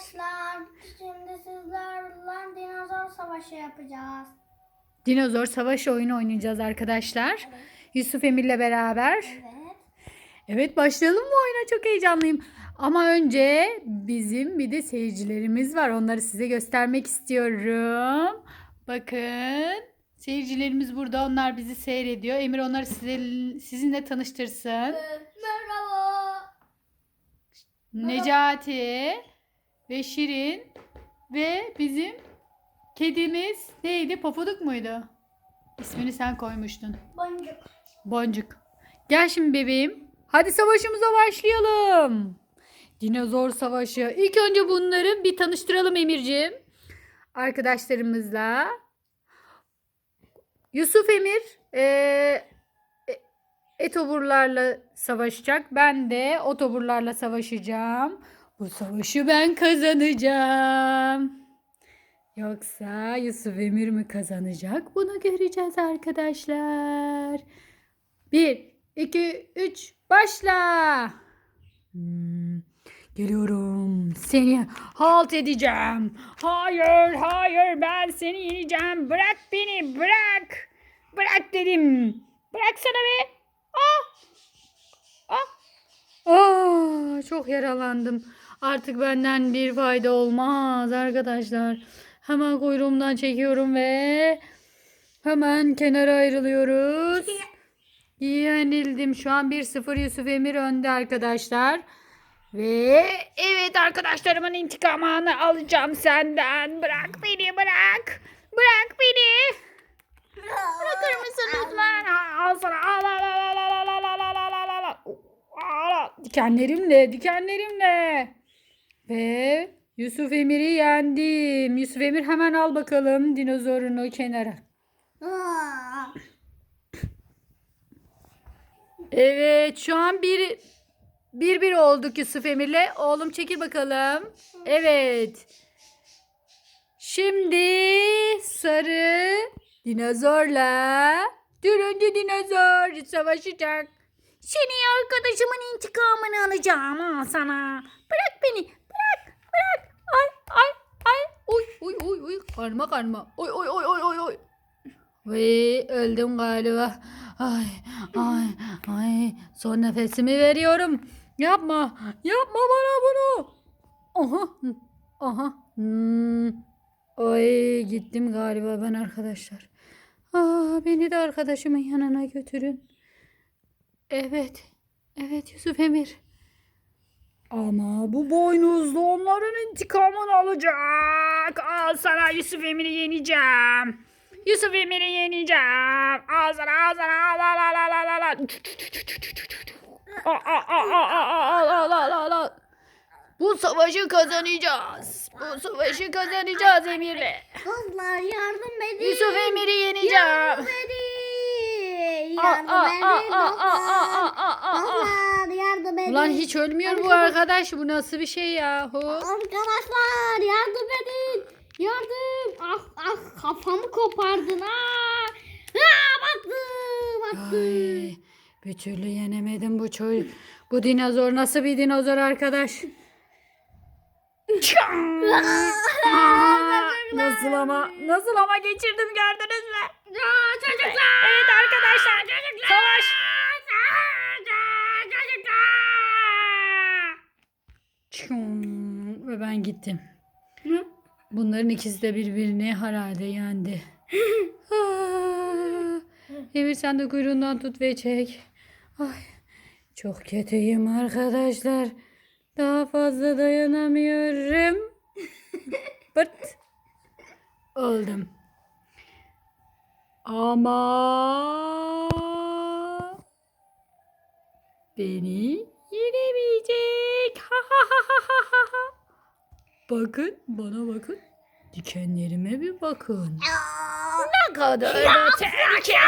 arkadaşlar. Şimdi sizlerle dinozor savaşı yapacağız. Dinozor savaşı oyunu oynayacağız arkadaşlar. Yusuf Emir'le beraber. Evet. Evet başlayalım mı oyuna? Çok heyecanlıyım. Ama önce bizim bir de seyircilerimiz var. Onları size göstermek istiyorum. Bakın. Seyircilerimiz burada. Onlar bizi seyrediyor. Emir onları size, sizinle tanıştırsın. Merhaba. Necati ve Şirin ve bizim kedimiz neydi? Pofuduk muydu? İsmini sen koymuştun. Boncuk. Boncuk. Gel şimdi bebeğim. Hadi savaşımıza başlayalım. Dinozor savaşı. İlk önce bunları bir tanıştıralım Emirciğim. Arkadaşlarımızla. Yusuf Emir eee e- etoburlarla savaşacak. Ben de otoburlarla savaşacağım. Bu savaşı ben kazanacağım. Yoksa Yusuf Emir mi kazanacak? Bunu göreceğiz arkadaşlar. Bir, iki, üç, başla. Hmm, geliyorum. Seni halt edeceğim. Hayır, hayır ben seni yeneceğim. Bırak beni, bırak. Bırak dedim. Bıraksana be. Ah. Ah. Ah, çok yaralandım. Artık benden bir fayda olmaz arkadaşlar. Hemen kuyruğumdan çekiyorum ve hemen kenara ayrılıyoruz. Yenildim. Şu an 1-0 Yusuf Emir önde arkadaşlar. Ve evet arkadaşlarımın intikamını alacağım senden. Bırak beni bırak. Bırak beni. Bırakır mısın lütfen? Al sana. Al al al al al al al al al al al. Dikenlerimle dikenlerimle. Ve Yusuf Emir'i yendim. Yusuf Emir hemen al bakalım dinozorunu kenara. Evet şu an bir bir bir olduk Yusuf Emir'le. Oğlum çekil bakalım. Evet. Şimdi sarı dinozorla turuncu dinozor savaşacak. Seni arkadaşımın intikamını alacağım ha sana. Bırak beni. Bırak. Bırak. Ay ay ay. Uy uy uy uy. Karma karma. Oy oy oy oy oy oy. Ve öldüm galiba. Ay ay ay. Son nefesimi veriyorum. Yapma. Yapma bana bunu. Aha. Aha. Hmm. Ay gittim galiba ben arkadaşlar. Aa, beni de arkadaşımın yanına götürün. Evet. Evet Yusuf Emir. Ama bu boynuzlu onların intikamını alacak. Al sana Yusuf Emir'i yeneceğim. Yusuf Emir'i yeneceğim. Al sana al sana al al al al al al. Al al al al al al al. Bu savaşı kazanacağız. Bu savaşı kazanacağız Emir'le. Kızlar yardım edin. Yusuf Emir'i yeneceğim. Yardım edin. Yardım edin. Al al al al al al al aa. Dostlar yardım edin. Ulan hiç ölmüyor bu arkadaş. Bu nasıl bir şey yahu? Arkadaşlar yardım edin. Yardım. Ah ah kafamı kopardın. Ah. Ah baktı. Baktı. Ay, bir türlü yenemedim bu çocuk. Bu dinozor nasıl bir dinozor arkadaş? Aa, nasıl ama nasıl ama geçirdim gördünüz mü? çocuklar. Evet arkadaşlar savaş. Çum, Ve ben gittim. Bunların ikisi de birbirini herhalde yendi. Ah, Emir sen de kuyruğundan tut ve çek. Ay, çok kötüyüm arkadaşlar. Daha fazla dayanamıyorum. Pırt. Oldum. Ama beni yenemeyecek. Ha ha ha ha ha ha ha. Bakın bana bakın. Dikenlerime bir bakın. Ne kadar da tehlikeli.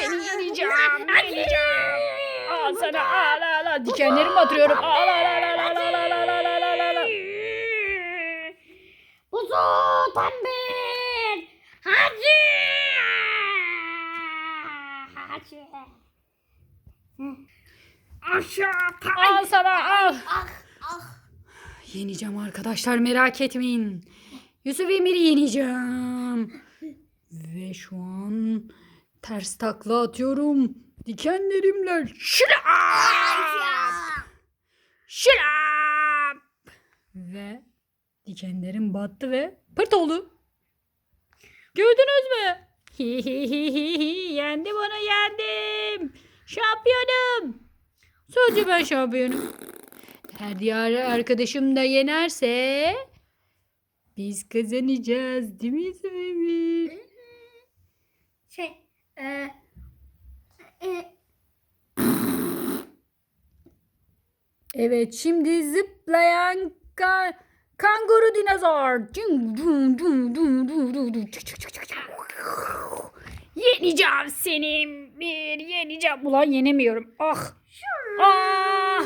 Seni yeneceğim. Yeneceğim. Al sana al al al. Dikenlerimi batırıyorum. Al al al al al al al al al al. Buzu tembel. Aşağı. Al sana al. Ah ah. Yeneceğim arkadaşlar merak etmeyin. Yusuf Emir'i yeneceğim. Ve şu an ters takla atıyorum. Dikenlerimle şırap. Şırap. Ve dikenlerim battı ve pırt oldu. Gördünüz mü? yendim onu yendim. Şampiyonum. Sadece ben şampiyonum. Eğer diğer arkadaşım da yenerse biz kazanacağız değil mi Emir? Şey, e, e, Evet şimdi zıplayan ka- kanguru dinozor. Yeneceğim seni bir yeneceğim. Ulan yenemiyorum. Ah. Ah.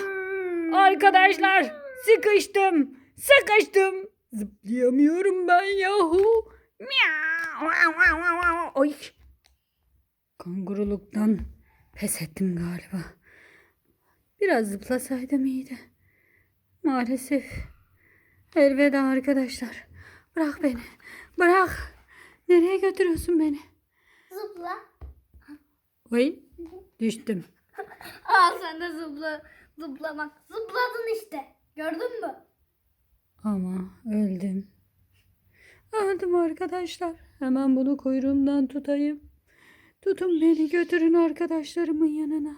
Arkadaşlar sıkıştım. Sıkıştım. Zıplayamıyorum ben yahu. Oy. Kanguruluktan pes ettim galiba. Biraz zıplasaydım iyiydi. Maalesef. Elveda arkadaşlar. Bırak beni. Bırak. Nereye götürüyorsun beni? zıpla. Oy. Düştüm. Aa sen de zıpla. Zıplamak. Zıpladın işte. Gördün mü? Ama öldüm. Öldüm arkadaşlar. Hemen bunu kuyruğumdan tutayım. Tutun beni götürün arkadaşlarımın yanına.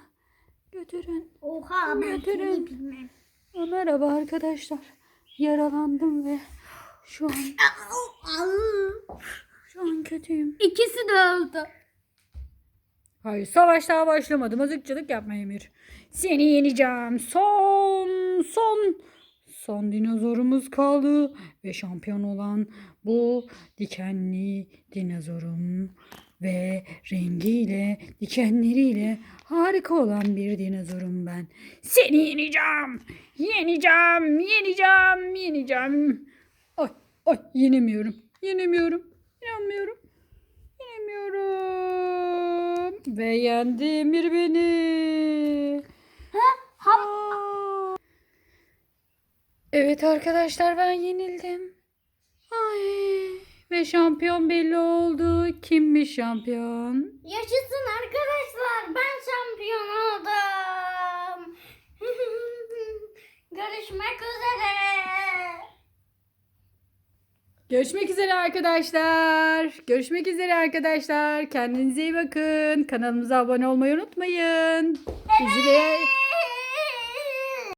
Götürün. Oha ben Götürün. bilmem. Merhaba arkadaşlar. Yaralandım ve şu an şu an kötüyüm. İkisi de öldü. Hayır savaş daha başlamadı. Mızıkçılık yapma Emir. Seni yeneceğim. Son son son dinozorumuz kaldı ve şampiyon olan bu dikenli dinozorum ve rengiyle dikenleriyle harika olan bir dinozorum ben. Seni yeneceğim. Yeneceğim, yeneceğim, yeneceğim. Ay, ay yenemiyorum. Yenemiyorum. İnanmıyorum. Yenemiyorum. Ve yendi Emir beni. Aa. Evet arkadaşlar ben yenildim. Ay. Ve şampiyon belli oldu. Kimmiş şampiyon? Yaşasın arkadaşlar. Ben şampiyon oldum. Görüşmek üzere. Görüşmek üzere arkadaşlar. Görüşmek üzere arkadaşlar. Kendinize iyi bakın. Kanalımıza abone olmayı unutmayın. Bizi de